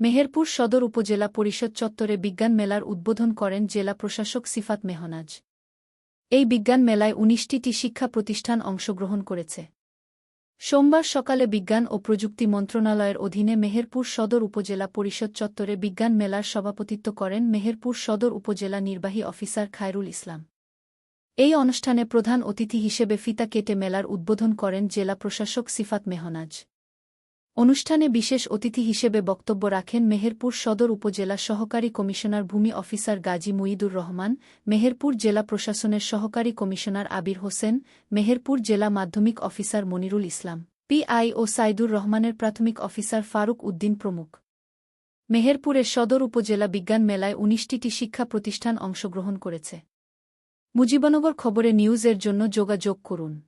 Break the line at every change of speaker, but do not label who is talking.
মেহেরপুর সদর উপজেলা পরিষদ চত্বরে বিজ্ঞান মেলার উদ্বোধন করেন জেলা প্রশাসক সিফাত মেহনাজ। এই বিজ্ঞান মেলায় উনিশটি শিক্ষা প্রতিষ্ঠান অংশগ্রহণ করেছে। সোমবার সকালে বিজ্ঞান ও প্রযুক্তি মন্ত্রণালয়ের অধীনে মেহেরপুর সদর উপজেলা পরিষদ চত্বরে বিজ্ঞান মেলার সভাপতিত্ব করেন মেহেরপুর সদর উপজেলা নির্বাহী অফিসার খায়রুল ইসলাম। এই অনুষ্ঠানে প্রধান অতিথি হিসেবে ফিতা কেটে মেলার উদ্বোধন করেন জেলা প্রশাসক সিফাত মেহনাজ। অনুষ্ঠানে বিশেষ অতিথি হিসেবে বক্তব্য রাখেন মেহেরপুর সদর উপজেলা সহকারী কমিশনার ভূমি অফিসার গাজী মুইদুর রহমান, মেহেরপুর জেলা প্রশাসনের সহকারী কমিশনার আবির হোসেন, মেহেরপুর জেলা মাধ্যমিক অফিসার মনিরুল ইসলাম পিআই ও সাইদুর রহমানের প্রাথমিক অফিসার ফারুক উদ্দিন প্রমুখ। মেহেরপুরের সদর উপজেলা বিজ্ঞান মেলায় উনিশটি শিক্ষা প্রতিষ্ঠান অংশগ্রহণ করেছে। মুজিবনগর খবরে নিউজের জন্য যোগাযোগ করুন।